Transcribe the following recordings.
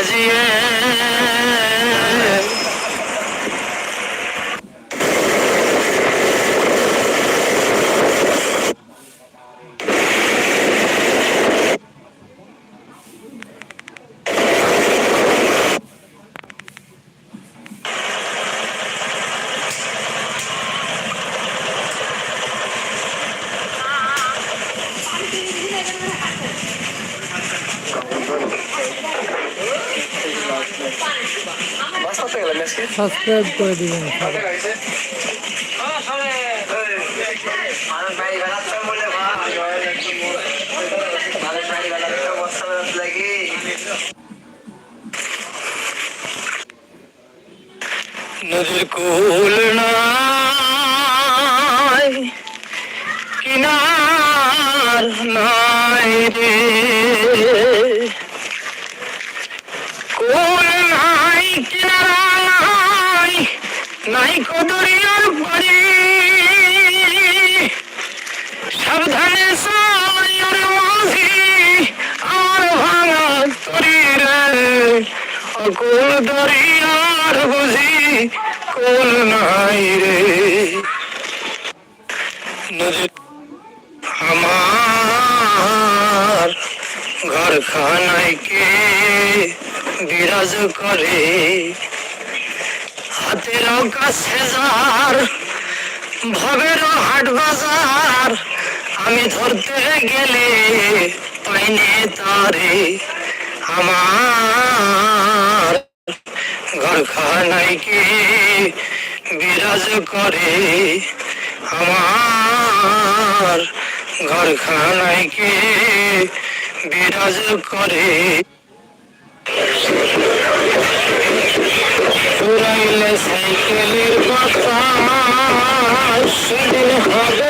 সাজিয়ে বেড়াতে লাগি নদীর কুল নাই কিনার নাই রে। ঘর খানায় কে বিরাজ করে? হাতের কাছে যার ভবের হাট বাজার, আমি ধরতে গেলে পাইনে তারে আমার। ঘর খানায় কে বিরাজ করে? আমার। ঘর খানায় কে বিরাজ করে। সুরাইলে সাইকেলের কথা সেদিন হবে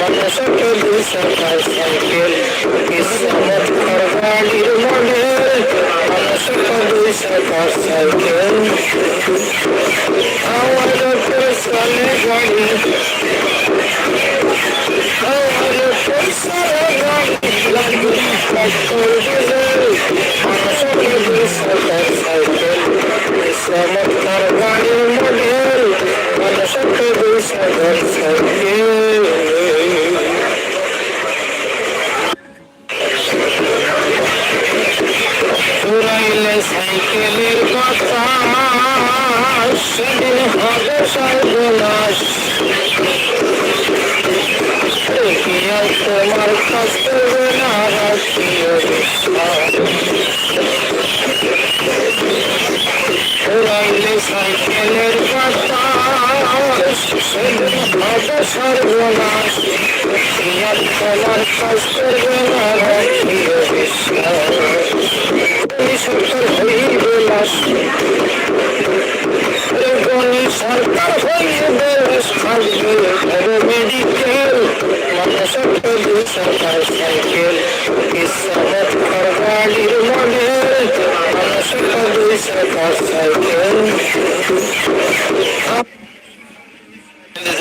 Yapsak öldüğü sanki İsmet kargalı mole Anlasak öldüğü sanki Havada persane gani Havada persane gani Landı başkol güzel Anlasak öldüğü sanki İsmet kargalı mole Anlasak öldüğü sanki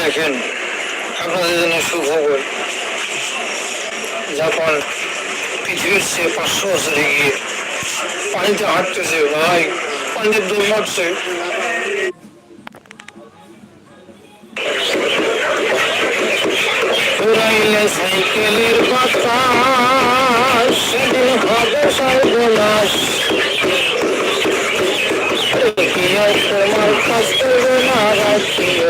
দেখেন, আপনাদের জন্য সুখবর। জাপান পৃথিবীর চেয়ে পাঁচশো বছর এগিয়ে, পানিতে হাঁটতেছে, ভাই, পানিতে দৌড় মারছে। চুরাইলে সাইকেলের কথা সেদিন হবে সর্বনাশ। তোমার কাছ না রাখিও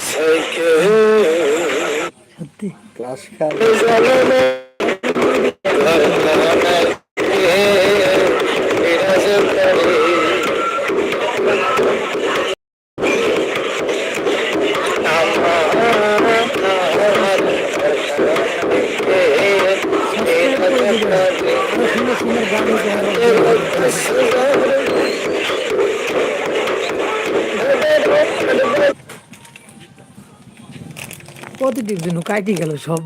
Acho que é. কাটি গেল সব।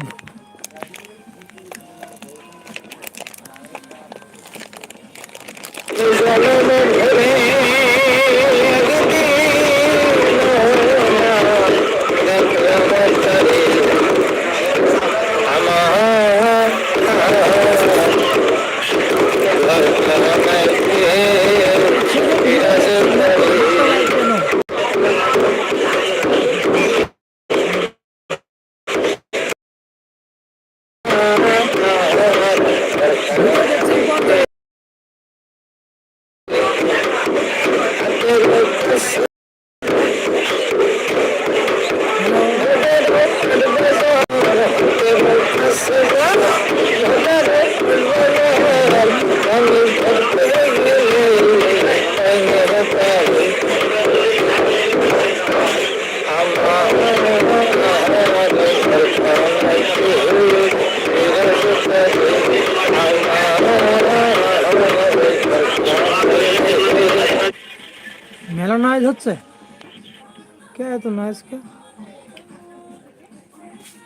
কে এত না আজকে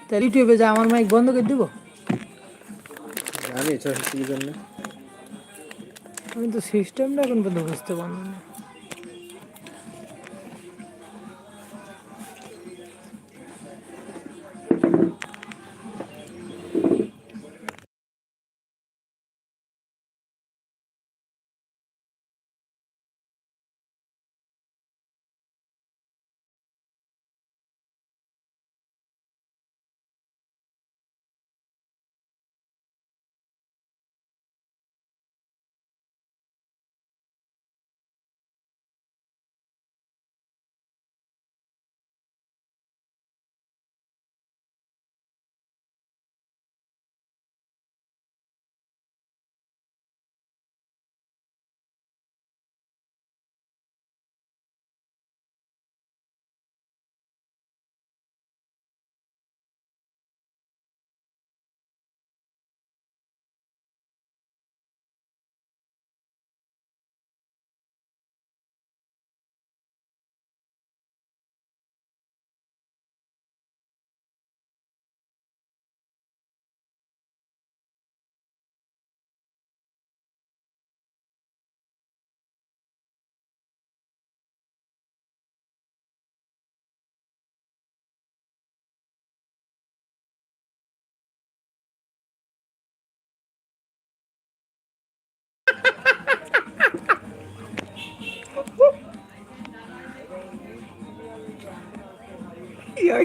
তার ইউটিউবে যা আমার মাইক বন্ধ করে দিব জানি আমি তো সিস্টেমটা এখন পর্যন্ত বুঝতে পারলাম না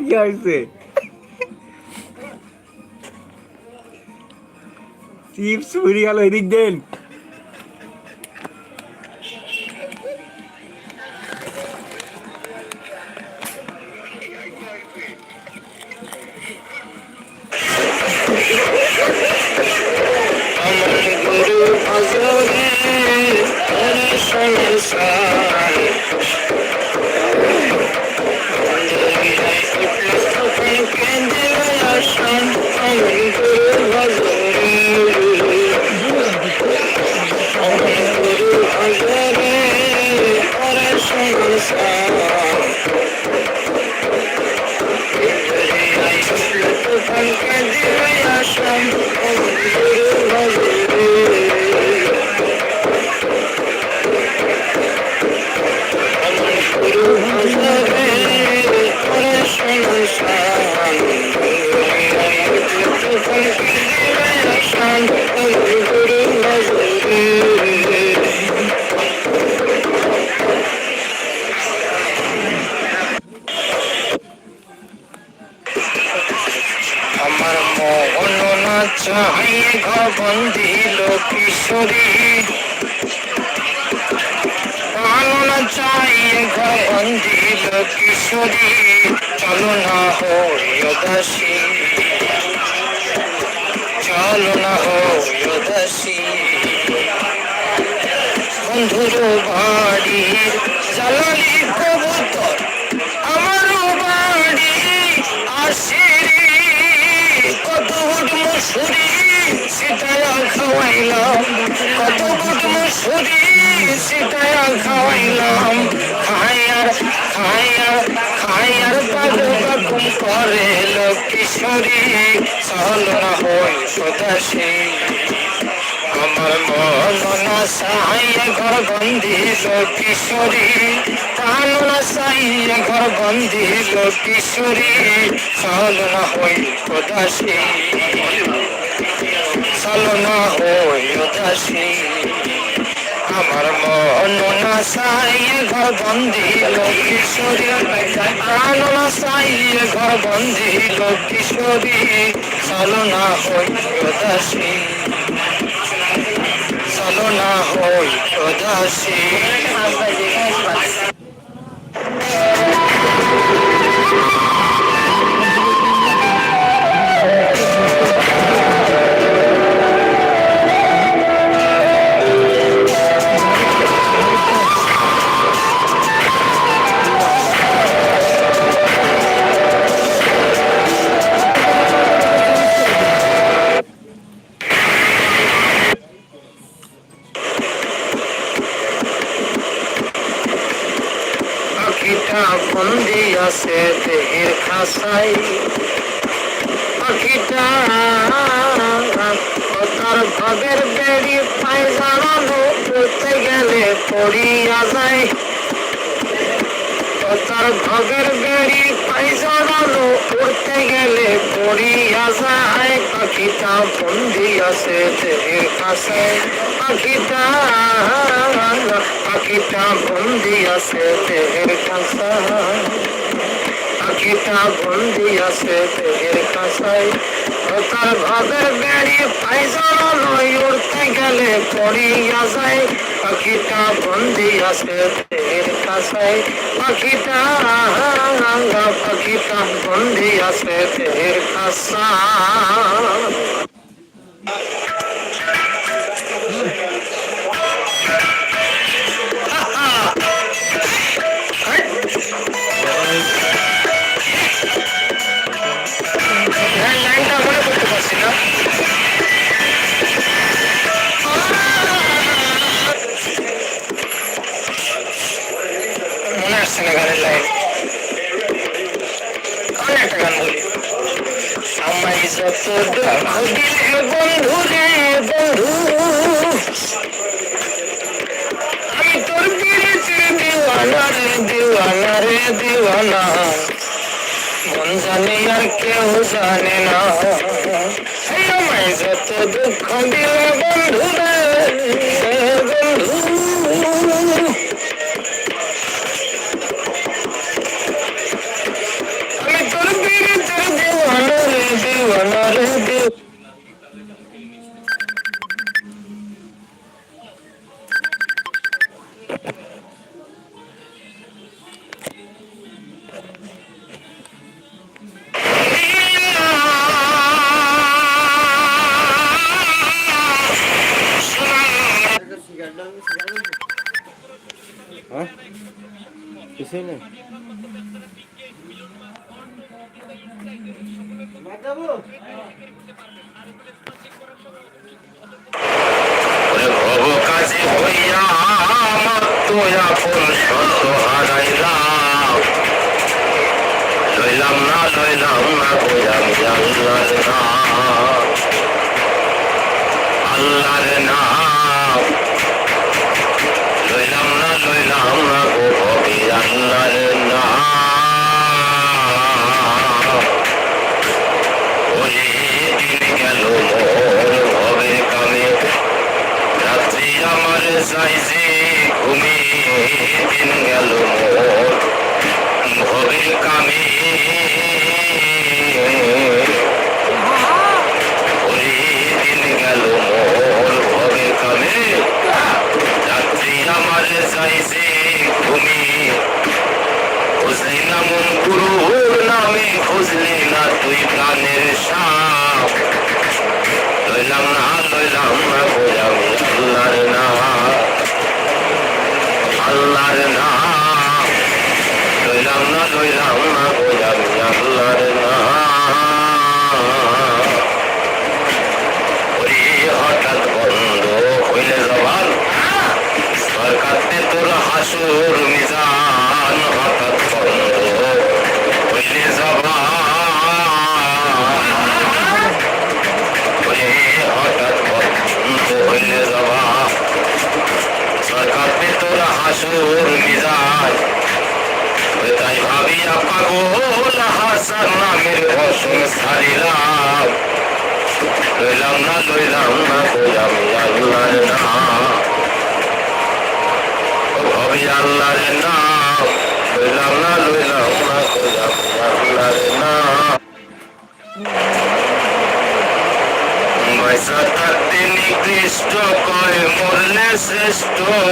কি হয়েছে? চিপস ফুরি গেল এদিক দেন। কিশোরী ভালো না চাই ঘবন্দি কিশোরী চলো না হইয় চলো না হইয় বন্ধুর বাড়ির জ্বালালি কবুতর, আমারও বাড়ি। গুট মুসুরি সিটায়া খাওয়াইলাম। কত গুট মুসুরি সিটায়া খাওয়াইলাম। খায়ার খায়ার খায়ার বাবু বাবুম করে লোক কিশোরী সহল না হয় সদাসী আমার মন না সাইয়ে ঘর বন্দি কিশোরী কান না সাইয়ে ঘর বন্দি কিশোরী চল না হই উদাসী চল না হই উদাসী আমার মন না সাইয়ে ঘর বন্দি কিশোরী কান না সাইয়ে ঘর বন্দি কিশোরী চল হই উদাসী না হই উদাসী খাসাই পাখিটা তার ভাবের বেড়ি পায় জানানো পড়তে গেলে পড়িয়া যায়। তার ভাবের বেড়ি পায় জানানো পড়তে গেলে পড়িয়া যায়। পাখিটা বন্দি আছে দেহের কাছে পাখিটা পাখিটা বন্দি আছে দেহের কাছে পাখিটা বন্দি আছে কাছাই ও তার ভাবের বেড়ি পায়জানা নয় উড়তে গেলে পড়িয়া যায়। পাখিটা বন্দি আছে দেহের কাছাই পাখিটা পাখিটা বন্দি আছে দেহের কাছা গান বলি আমায় যত দুঃখ দিলে বন্ধু রে বন্ধু আমি তোর বিরিতে দিওয়ানা রে দিওয়ানা রে দিওয়ানা মন জানে আর কেউ জানে না আমায় যত দুঃখ দিলে বন্ধু রে বন্ধু রে দিওয়ানা রে দিওয়ানা আমার যাইছে ঘুমি দিন গেল ভবের কামে দিন গেল মোর ভবের কামে রাত্রি আমার যাইছে ঘুমি খুঁজলি না মন গুরুর নামে খুঁজলি না তুই প্রাণের সাপ লইলাম না লইলাম না বললাম আল্লাহর না আল্লাহর না লইলাম না লইলাম না বললাম আল্লাহর না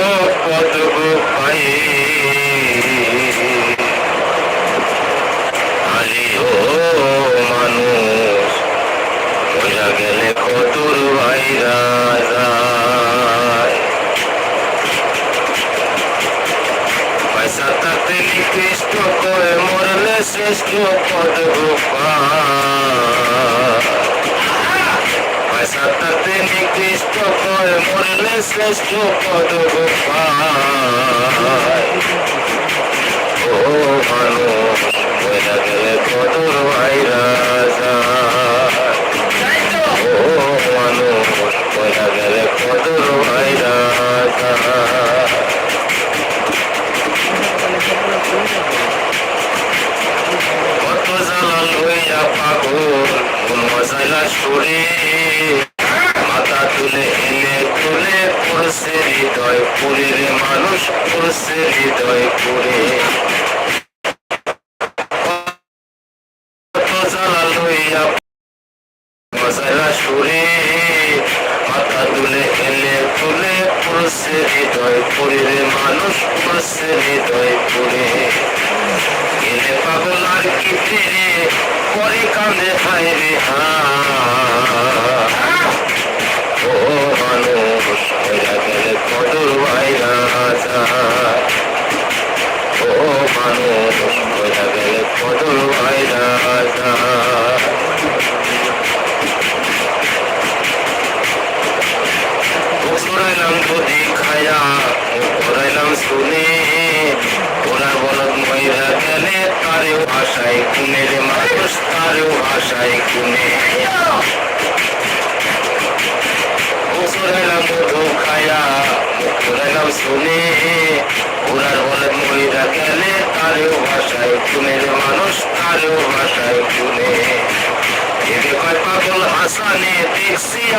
শ্রেষ্ঠ পদব পাই আলি ও মানুষ তাতে নিকৃষ্ট ফল মরলে শ্রেষ্ঠ পদ ও মানুষ মরা গেলে কদর ভাইরা ও মানুষ মরা গেলে কদর ভাইরা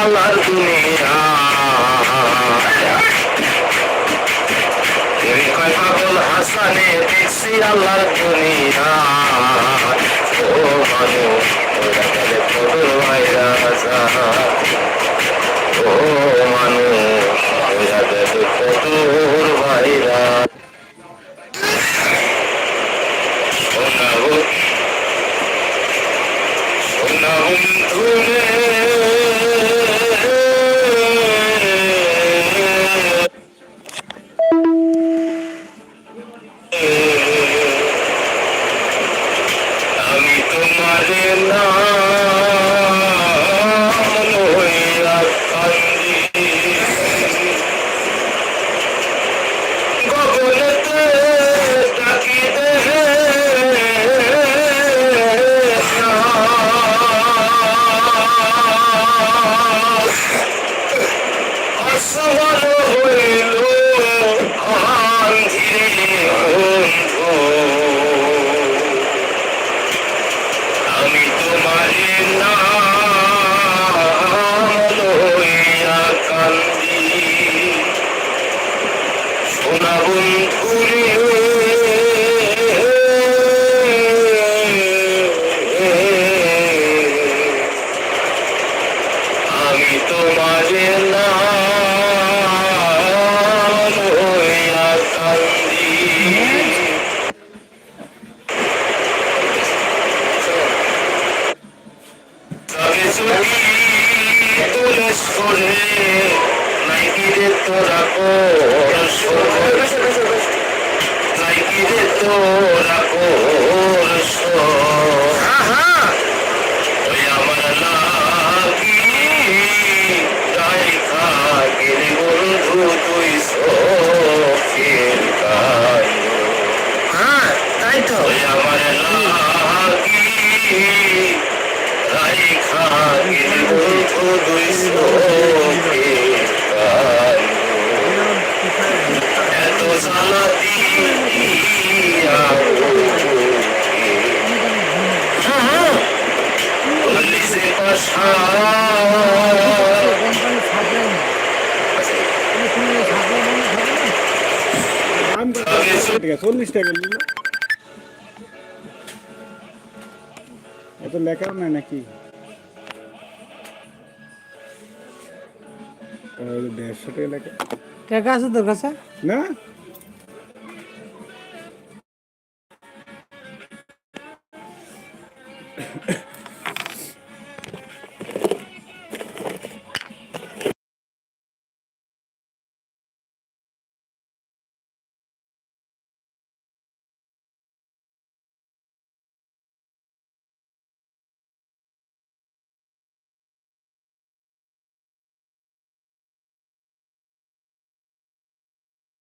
আমার দুনিয়া। কাকুল হাসানে দেখছি আল্লাহর দুনিয়া। ও মানুষ। করে নাইকিরে তোরা কর। নাইকিরে তোরা এত লেখাও নাই নাকি? দেড়শো টাকা লেখা। টাকা আছে তোর কাছে? না?